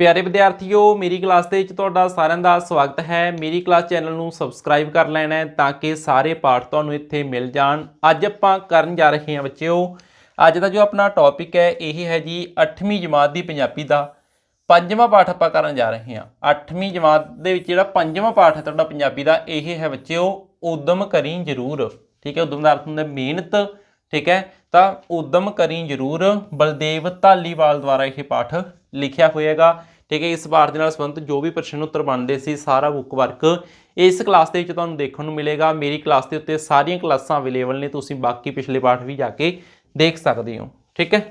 ਪਿਆਰੇ ਵਿਦਿਆਰਥੀਓ, ਮੇਰੀ ਕਲਾਸ ਦੇ ਵਿੱਚ ਤੁਹਾਡਾ ਸਾਰਿਆਂ ਦਾ ਸਵਾਗਤ ਹੈ। ਮੇਰੀ ਕਲਾਸ ਚੈਨਲ ਨੂੰ ਸਬਸਕ੍ਰਾਈਬ ਕਰ ਲੈਣਾ ਹੈ ਤਾਂ ਕਿ ਸਾਰੇ ਪਾਠ ਤੁਹਾਨੂੰ ਇੱਥੇ ਮਿਲ ਜਾਣ। ਅੱਜ ਆਪਾਂ ਕਰਨ ਜਾ ਰਹੇ ਹਾਂ ਬੱਚਿਓ, ਅੱਜ ਦਾ ਜੋ ਆਪਣਾ ਟੌਪਿਕ ਹੈ, ਇਹ ਹੈ ਜੀ 8ਵੀਂ ਜਮਾਤ ਦੀ ਪੰਜਾਬੀ ਦਾ ਪੰਜਵਾਂ ਪਾਠ ਆਪਾਂ ਕਰਨ ਜਾ ਰਹੇ ਹਾਂ। 8ਵੀਂ ਜਮਾਤ ਦੇ ਵਿੱਚ ਜਿਹੜਾ ਪੰਜਵਾਂ ਪਾਠ ਹੈ ਤੁਹਾਡਾ ਪੰਜਾਬੀ ਦਾ, ਇਹ ਹੈ ਬੱਚਿਓ, ਉਦਮ ਕਰੀ ਜ਼ਰੂਰ। ਠੀਕ ਹੈ, ਉਦਮ ਦਾ ਅਰਥ ਹੁੰਦਾ ਮਿਹਨਤ। ਠੀਕ ਹੈ ਤਾਂ ਉਦਮ ਕਰੀ ਜ਼ਰੂਰ ਬਲਦੇਵ ਧਾਲੀਵਾਲ ਦੁਆਰਾ ਇਹ ਪਾਠ ਲਿਖਿਆ ਹੋਏਗਾ ਠੀਕ ਹੈ ਇਸ ਪਾਠ ਦੇ ਨਾਲ ਸੰਬੰਧਿਤ ਜੋ ਵੀ ਪ੍ਰਸ਼ਨ ਉੱਤਰ ਬਣਦੇ ਸੀ ਸਾਰਾ ਬੁੱਕ ਵਰਕ ਇਸ ਕਲਾਸ ਦੇ ਵਿੱਚ ਤੁਹਾਨੂੰ ਦੇਖਣ ਨੂੰ ਮਿਲੇਗਾ ਮੇਰੀ ਕਲਾਸ ਦੇ ਉੱਤੇ ਸਾਰੀਆਂ ਕਲਾਸਾਂ ਅਵੇਲੇਬਲ ਨੇ ਤੁਸੀਂ ਬਾਕੀ ਪਿਛਲੇ ਪਾਠ ਵੀ ਜਾ ਕੇ ਦੇਖ ਸਕਦੇ ਹੋ ਠੀਕ ਹੈ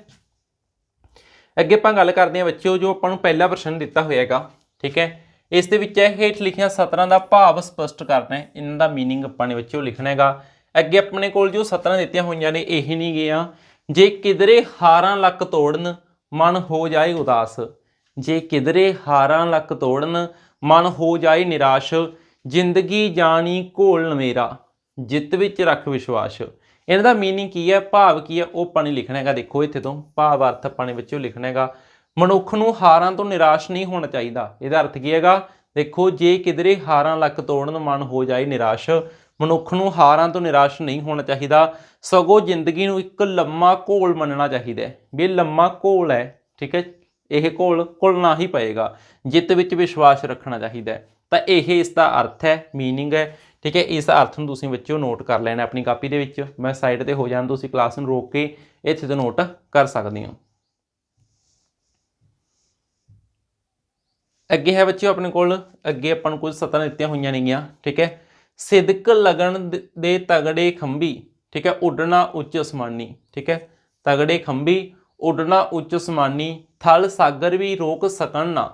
ਅੱਗੇ ਆਪਾਂ ਗੱਲ ਕਰਦੇ ਹਾਂ ਬੱਚਿਓ ਜੋ ਆਪਾਂ ਨੂੰ ਪਹਿਲਾ ਪ੍ਰਸ਼ਨ ਦਿੱਤਾ ਹੋਏਗਾ ਠੀਕ ਹੈ ਇਸ ਦੇ ਵਿੱਚ ਹੈ ਹੇਠ ਲਿਖੀਆਂ ਸਤਰਾਂ ਦਾ ਭਾਵ ਸਪਸ਼ਟ ਕਰਨਾ ਹੈ ਇਹਨਾਂ ਦਾ मीनिंग ਆਪਾਂ ਨੇ ਬੱਚਿਓ ਲਿਖਣਾ ਹੈਗਾ ਅੱਗੇ ਆਪਣੇ ਕੋਲ ਜੋ ਸਤਰਾਂ ਦਿੱਤੀਆਂ ਹੋਈਆਂ ਨੇ, ਇਹ ਨਹੀਂ ਗਿਆ ਜੇ ਕਿਦਰੇ ਹਾਰਾਂ ਲੱਕ ਤੋੜਨ, ਮਨ ਹੋ ਜਾਏ ਉਦਾਸ। ਜੇ ਕਿਦਰੇ ਹਾਰਾਂ ਲੱਕ ਤੋੜਨ, ਮਨ ਹੋ ਜਾਏ ਨਿਰਾਸ਼। ਜ਼ਿੰਦਗੀ ਜਾਣੀ ਘੋਲਣ ਮੇਰਾ ਜਿੱਤ ਵਿੱਚ ਰੱਖ ਵਿਸ਼ਵਾਸ। ਇਹਨਾਂ ਦਾ ਮੀਨਿੰਗ ਕੀ ਹੈ? ਭਾਵ ਕੀ ਹੈ? ਉਹ ਪਾਣੀ ਲਿਖਣਾ ਹੈਗਾ, ਦੇਖੋ ਇੱਥੇ ਤੋਂ। ਭਾਵ ਅਰਥ ਆਪਾਂ ਵਿੱਚੋਂ ਲਿਖਣਾ ਹੈਗਾ। ਮਨੁੱਖ ਨੂੰ ਹਾਰਾਂ ਤੋਂ ਨਿਰਾਸ਼ ਨਹੀਂ ਹੋਣਾ ਚਾਹੀਦਾ। ਇਹਦਾ ਅਰਥ ਕੀ ਹੈਗਾ? ਦੇਖੋ, ਜੇ ਕਿਦਰੇ ਹਾਰਾਂ ਲੱਕ ਤੋੜਨ, ਮਨ ਹੋ ਜਾਏ ਨਿਰਾਸ਼ ਮਨੁੱਖ ਨੂੰ ਹਾਰਾਂ ਤੋਂ ਨਿਰਾਸ਼ ਨਹੀਂ ਹੋਣਾ ਚਾਹੀਦਾ ਸਗੋਂ ਜ਼ਿੰਦਗੀ ਨੂੰ ਇੱਕ ਲੰਮਾ ਘੋਲ ਮੰਨਣਾ ਚਾਹੀਦਾ ਹੈ ਵੀ ਇਹ ਲੰਮਾ ਘੋਲ ਹੈ ਠੀਕ ਹੈ ਇਹ ਘੋਲ ਘੁਲਣਾ ਹੀ ਪਏਗਾ ਜਿੱਤ ਵਿੱਚ ਵਿਸ਼ਵਾਸ ਰੱਖਣਾ ਚਾਹੀਦਾ ਹੈ ਤਾਂ ਇਹ ਇਸ ਦਾ ਅਰਥ ਹੈ मीनिंग ਹੈ ਠੀਕ ਹੈ ਇਸ ਅਰਥ ਨੂੰ ਤੁਸੀਂ ਬੱਚਿਓ ਨੋਟ ਕਰ ਲੈਣਾ ਆਪਣੀ ਕਾਪੀ ਦੇ ਵਿੱਚ ਮੈਂ ਸਾਈਡ ਤੇ ਹੋ ਜਾਣ ਤੁਸੀਂ ਕਲਾਸ ਨੂੰ ਰੋਕ ਕੇ ਇੱਥੇ ਤੋਂ ਨੋਟ ਕਰ ਸਕਦੇ ਹੋ ਅੱਗੇ ਹੈ ਬੱਚਿਓ ਆਪਣੇ ਕੋਲ ਅੱਗੇ ਆਪਾਂ ਨੂੰ ਕੁਝ ਸਤਾਂ ਦਿੱਤੀਆਂ ਹੋਈਆਂ ਨੇਗੀਆਂ ਠੀਕ ਹੈ ਸਿਦਕ ਲਗਣ ਦੇ ਤਗੜੇ ਖੰਭੀ, ਠੀਕ ਹੈ, ਉੱਡਣਾ ਉੱਚ ਅਸਮਾਨੀ, ਠੀਕ ਹੈ, ਤਗੜੇ ਖੰਭੀ, ਉੱਡਣਾ ਉੱਚ ਅਸਮਾਨੀ, ਥਲ ਸਾਗਰ ਵੀ ਰੋਕ ਸਕਣ ਨਾ,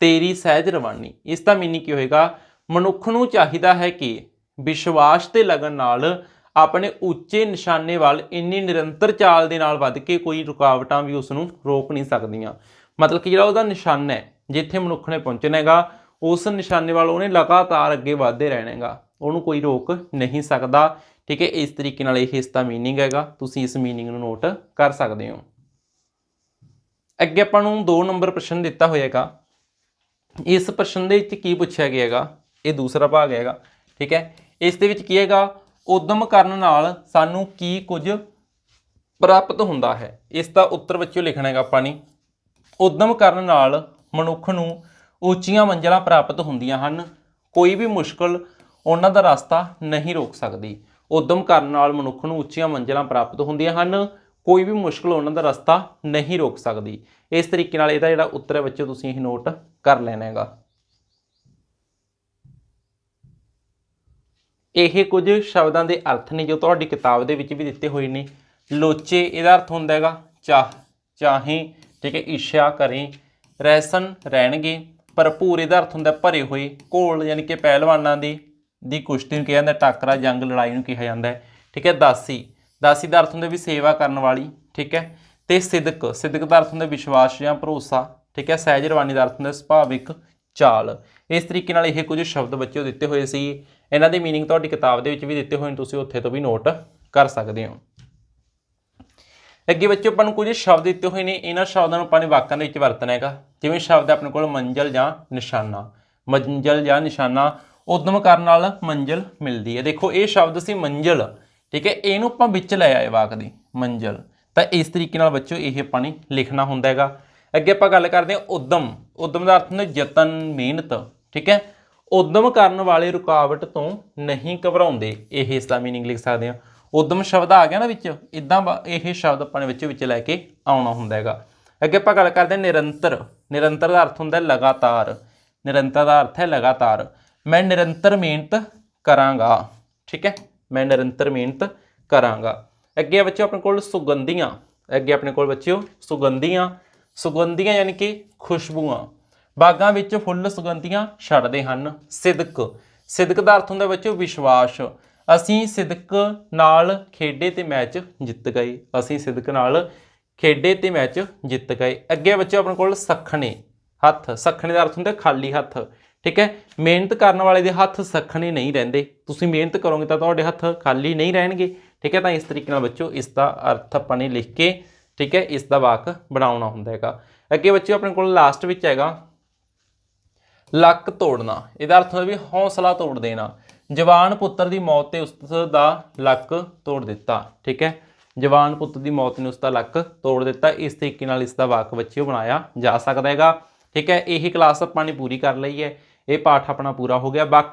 ਤੇਰੀ ਸਹਿਜ ਰਵਾਨੀ। ਇਸ ਦਾ ਮੀਨਿੰਗ ਕੀ ਹੋਏਗਾ? ਮਨੁੱਖ ਨੂੰ ਚਾਹੀਦਾ ਹੈ ਕਿ ਵਿਸ਼ਵਾਸ ਤੇ ਲਗਨ ਨਾਲ ਆਪਣੇ ਉੱਚੇ ਨਿਸ਼ਾਨੇ ਵੱਲ ਇੰਨੀ ਨਿਰੰਤਰ ਚਾਲ ਦੇ ਨਾਲ ਵੱਧ ਕੇ ਕੋਈ ਰੁਕਾਵਟਾਂ ਵੀ ਉਸ ਨੂੰ ਰੋਕ ਨਹੀਂ ਸਕਦੀਆਂ। ਮਤਲਬ ਕਿ ਜਿਹੜਾ ਉਹਦਾ ਨਿਸ਼ਾਨਾ ਹੈ, ਜਿੱਥੇ ਮਨੁੱਖ ਨੇ ਪਹੁੰਚਣਾ ਹੈਗਾ, ਉਸ ਨਿਸ਼ਾਨੇ ਵੱਲ ਉਹਨੇ ਲਗਾਤਾਰ ਅੱਗੇ ਵਧਦੇ ਰਹਿਣਾ ਹੈਗਾ। ਉਹਨੂੰ ਕੋਈ ਰੋਕ ਨਹੀਂ ਸਕਦਾ ਠੀਕ ਹੈ ਇਸ ਤਰੀਕੇ ਨਾਲ ਇਹ ਇਸ ਦਾ मीनिंग ਹੈਗਾ ਤੁਸੀਂ ਇਸ मीनिंग ਨੂੰ ਨੋਟ ਕਰ ਸਕਦੇ ਹੋ ਅੱਗੇ ਆਪਾਂ ਨੂੰ 2 ਨੰਬਰ ਪ੍ਰਸ਼ਨ ਦਿੱਤਾ ਹੋਏਗਾ ਇਸ ਪ੍ਰਸ਼ਨ ਦੇ ਵਿੱਚ ਕੀ ਪੁੱਛਿਆ ਗਿਆ ਹੈਗਾ ਇਹ ਦੂਸਰਾ ਭਾਗ ਹੈਗਾ ਠੀਕ ਹੈ ਇਸ ਦੇ ਵਿੱਚ ਕੀ ਹੈਗਾ ਉਦਮ ਕਰਨ ਨਾਲ ਸਾਨੂੰ ਕੀ ਕੁਝ ਪ੍ਰਾਪਤ ਹੁੰਦਾ ਹੈ ਇਸ ਦਾ ਉੱਤਰ ਵਿੱਚੋਂ ਲਿਖਣਾ ਹੈਗਾ ਆਪਾਂ ਨੇ ਉਦਮ ਕਰਨ ਨਾਲ ਮਨੁੱਖ ਨੂੰ ਉੱਚੀਆਂ ਮੰਜ਼ਲਾਂ ਪ੍ਰਾਪਤ ਹੁੰਦੀਆਂ ਹਨ ਕੋਈ ਵੀ ਮੁਸ਼ਕਲ ਉਹਨਾਂ ਦਾ ਰਸਤਾ ਨਹੀਂ ਰੋਕ ਸਕਦੀ। ਉਦਮ ਕਰਨ ਨਾਲ ਮਨੁੱਖ ਨੂੰ ਉੱਚੀਆਂ ਮੰਜ਼ਿਲਾਂ ਪ੍ਰਾਪਤ ਹੁੰਦੀਆਂ ਹਨ। ਕੋਈ ਵੀ ਮੁਸ਼ਕਲ ਉਹਨਾਂ ਦਾ ਰਸਤਾ ਨਹੀਂ ਰੋਕ ਸਕਦੀ। ਇਸ ਤਰੀਕੇ ਨਾਲ ਇਹਦਾ ਜਿਹੜਾ ਉੱਤਰ ਹੈ ਬੱਚੇ ਤੁਸੀਂ ਇਹ ਨੋਟ ਕਰ ਲੈਣਾ ਹੈਗਾ। ਇਹ ਕੁਝ ਸ਼ਬਦਾਂ ਦੇ ਅਰਥ ਨੇ ਜੋ ਤੁਹਾਡੀ ਕਿਤਾਬ ਦੇ ਵਿੱਚ ਵੀ ਦਿੱਤੇ ਹੋਏ ਨੇ। ਲੋਚੇ ਇਹਦਾ ਅਰਥ ਹੁੰਦਾ ਹੈਗਾ, ਚਾਹ, ਚਾਹੇ, ਠੀਕ ਹੈ ਇੱਛਾ ਕਰੇ, ਰਹਿਸਨ, ਰਹਿਣਗੇ। ਭਰਪੂਰ ਇਹਦਾ ਅਰਥ ਹੁੰਦਾ ਭਰੇ ਹੋਏ, ਘੋਲ, ਯਾਨੀ ਕਿ ਪਹਿਲਵਾਨਾਂ ਦੀ ਦੀ ਕੁਸ਼ਤੀ ਨੂੰ ਕਿਹਾ ਜਾਂਦਾ ਟਾਕਰਾ ਜੰਗ ਲੜਾਈ ਨੂੰ ਕਿਹਾ ਜਾਂਦਾ ਹੈ ਠੀਕ ਹੈ ਦਾਸੀ ਦਾਸੀ ਦਾ ਅਰਥ ਹੁੰਦਾ ਵੀ ਸੇਵਾ ਕਰਨ ਵਾਲੀ ਠੀਕ ਹੈ ਤੇ ਸਿਦਕ ਸਿਦਕ ਦਾ ਅਰਥ ਹੁੰਦਾ ਵਿਸ਼ਵਾਸ ਜਾਂ ਭਰੋਸਾ ਠੀਕ ਹੈ ਸਹਿਜ ਰਵਾਨੀ ਦਾ ਅਰਥ ਹੁੰਦਾ ਸੁਭਾਵਿਕ ਚਾਲ ਇਸ ਤਰੀਕੇ ਨਾਲ ਇਹ ਕੁਝ ਸ਼ਬਦ ਬੱਚਿਓ ਦਿੱਤੇ ਹੋਏ ਸੀ ਇਹਨਾਂ ਦੇ मीनिंग ਤੁਹਾਡੀ ਕਿਤਾਬ ਦੇ ਵਿੱਚ ਵੀ ਦਿੱਤੇ ਹੋਏ ਨੇ ਤੁਸੀਂ ਉੱਥੇ ਤੋਂ ਵੀ ਨੋਟ ਕਰ ਸਕਦੇ ਹੋ ਅੱਗੇ ਬੱਚਿਓ ਆਪਾਂ ਨੂੰ ਕੁਝ ਸ਼ਬਦ ਦਿੱਤੇ ਹੋਏ ਨੇ ਇਹਨਾਂ ਸ਼ਬਦਾਂ ਨੂੰ ਆਪਾਂ ਨੇ ਵਾਕਾਂ ਦੇ ਵਿੱਚ ਵਰਤਣਾ ਹੈਗਾ ਜਿਵੇਂ ਸ਼ਬਦ ਆਪਣੇ ਕੋਲ ਮੰਜ਼ਲ ਜਾਂ ਨਿਸ਼ਾਨਾ ਮੰਜ਼ਲ ਜਾਂ ਨਿਸ਼ਾਨਾ ਉਦਮ ਕਰਨ ਨਾਲ ਮੰਜ਼ਲ ਮਿਲਦੀ ਹੈ ਦੇਖੋ ਇਹ ਸ਼ਬਦ ਸੀ ਮੰਜ਼ਲ ਠੀਕ ਹੈ ਇਹਨੂੰ ਆਪਾਂ ਵਿੱਚ ਲੈ ਆਏ ਵਾਕ ਦੀ ਮੰਜ਼ਲ ਤਾਂ ਇਸ ਤਰੀਕੇ ਨਾਲ ਬੱਚਿਓ ਇਹ ਆਪਾਂ ਨੇ ਲਿਖਣਾ ਹੁੰਦਾ ਹੈਗਾ ਅੱਗੇ ਆਪਾਂ ਗੱਲ ਕਰਦੇ ਹਾਂ ਉਦਮ ਉਦਮ ਦਾ ਅਰਥ ਹੁੰਦਾ ਯਤਨ ਮਿਹਨਤ ਠੀਕ ਹੈ ਉਦਮ ਕਰਨ ਵਾਲੇ ਰੁਕਾਵਟ ਤੋਂ ਨਹੀਂ ਘਬਰਾਉਂਦੇ ਇਹ ਇਸ ਦਾ मीनिंग ਲਿਖ ਸਕਦੇ ਹਾਂ ਉਦਮ ਸ਼ਬਦ ਆ ਗਿਆ ਨਾ ਵਿੱਚ ਇਦਾਂ ਇਹ ਸ਼ਬਦ ਆਪਾਂ ਨੇ ਵਿੱਚ ਵਿੱਚ ਲੈ ਕੇ ਆਉਣਾ ਹੁੰਦਾ ਹੈਗਾ ਅੱਗੇ ਆਪਾਂ ਗੱਲ ਕਰਦੇ ਹਾਂ ਨਿਰੰਤਰ ਨਿਰੰਤਰ ਦਾ ਅਰਥ ਹੁੰਦਾ ਹੈ ਲਗਾਤਾਰ ਨਿਰੰਤਰ ਦਾ ਅਰਥ ਹੈ ਲਗਾਤਾਰ ਮੈਂ ਨਿਰੰਤਰ ਮਿਹਨਤ ਕਰਾਂਗਾ, ਠੀਕ ਹੈ? ਮੈਂ ਨਿਰੰਤਰ ਮਿਹਨਤ ਕਰਾਂਗਾ। ਅੱਗੇ ਬੱਚਿਓ, ਆਪਣੇ ਕੋਲ ਸੁਗੰਧੀਆਂ, ਅੱਗੇ ਆਪਣੇ ਕੋਲ ਬੱਚਿਓ, ਸੁਗੰਧੀਆਂ ਸੁਗੰਧੀਆਂ ਯਾਨੀ ਕਿ ਖੁਸ਼ਬੂਆਂ। ਬਾਗਾਂ ਵਿੱਚ ਫੁੱਲ ਸੁਗੰਧੀਆਂ ਛੱਡਦੇ ਹਨ। ਸਿਦਕ ਸਿਦਕ ਦਾ ਅਰਥ ਹੁੰਦਾ ਬੱਚਿਓ ਵਿਸ਼ਵਾਸ। ਅਸੀਂ ਸਿਦਕ ਨਾਲ ਖੇਡੇ ਤੇ ਮੈਚ ਜਿੱਤ ਗਏ। ਅਸੀਂ ਸਿਦਕ ਨਾਲ ਖੇਡੇ ਤੇ ਮੈਚ ਜਿੱਤ ਗਏ। ਅੱਗੇ ਬੱਚਿਓ, ਆਪਣੇ ਕੋਲ ਸਖਣੇ, ਹੱਥ। ਸਖਣੇ ਦਾ ਅਰਥ ਹੁੰਦਾ ਖਾਲੀ ਹੱਥ। ਠੀਕ ਹੈ? ਮਿਹਨਤ ਕਰਨ ਵਾਲੇ ਦੇ ਹੱਥ ਸਖਣੇ ਨਹੀਂ ਰਹਿੰਦੇ। ਤੁਸੀਂ ਮਿਹਨਤ ਕਰੋਗੇ ਤਾਂ ਤੁਹਾਡੇ ਹੱਥ ਖਾਲੀ ਨਹੀਂ ਰਹਿਣਗੇ। ਠੀਕ ਹੈ? ਤਾਂ ਇਸ ਤਰੀਕੇ ਨਾਲ ਬੱਚਿਓ, ਇਸ ਦਾ ਅਰਥ ਆਪਾਂ ਨੇ ਲਿਖ ਕੇ, ਠੀਕ ਹੈ? ਇਸ ਦਾ ਵਾਕ ਬਣਾਉਣਾ ਹੁੰਦਾ ਹੈਗਾ। ਅੱਗੇ ਬੱਚਿਓ, ਆਪਣੇ ਕੋਲ ਲਾਸਟ ਵਿੱਚ ਹੈਗਾ, ਲੱਕ ਤੋੜਨਾ। ਇਹਦਾ ਅਰਥ ਹੁੰਦਾ ਵੀ ਹੌਸਲਾ ਤੋੜ ਦੇਣਾ। ਜਵਾਨ ਪੁੱਤਰ ਦੀ ਮੌਤ ਤੇ ਉਸ ਦਾ ਲੱਕ ਤੋੜ ਦਿੱਤਾ। ਠੀਕ ਹੈ? ਜਵਾਨ ਪੁੱਤਰ ਦੀ ਮੌਤ ਨੇ ਉਸ ਦਾ ਲੱਕ ਤੋੜ ਦਿੱਤਾ। ਇਸ ਤਰੀਕੇ ਨਾਲ ਇਸ ਦਾ ਵਾਕ ਬੱਚਿਓ ਬਣਾਇਆ ਜਾ ਸਕਦਾ ਹੈਗਾ। ਠੀਕ ਹੈ? ਇਹੀ ਕਲਾਸ ਆਪਾਂ ਨੇ ਪੂਰੀ ਕਰ ਲਈ ਹੈ। ਇਹ ਪਾਠ ਆਪਣਾ ਪੂਰਾ ਹੋ ਗਿਆ। ਬਾਕੀ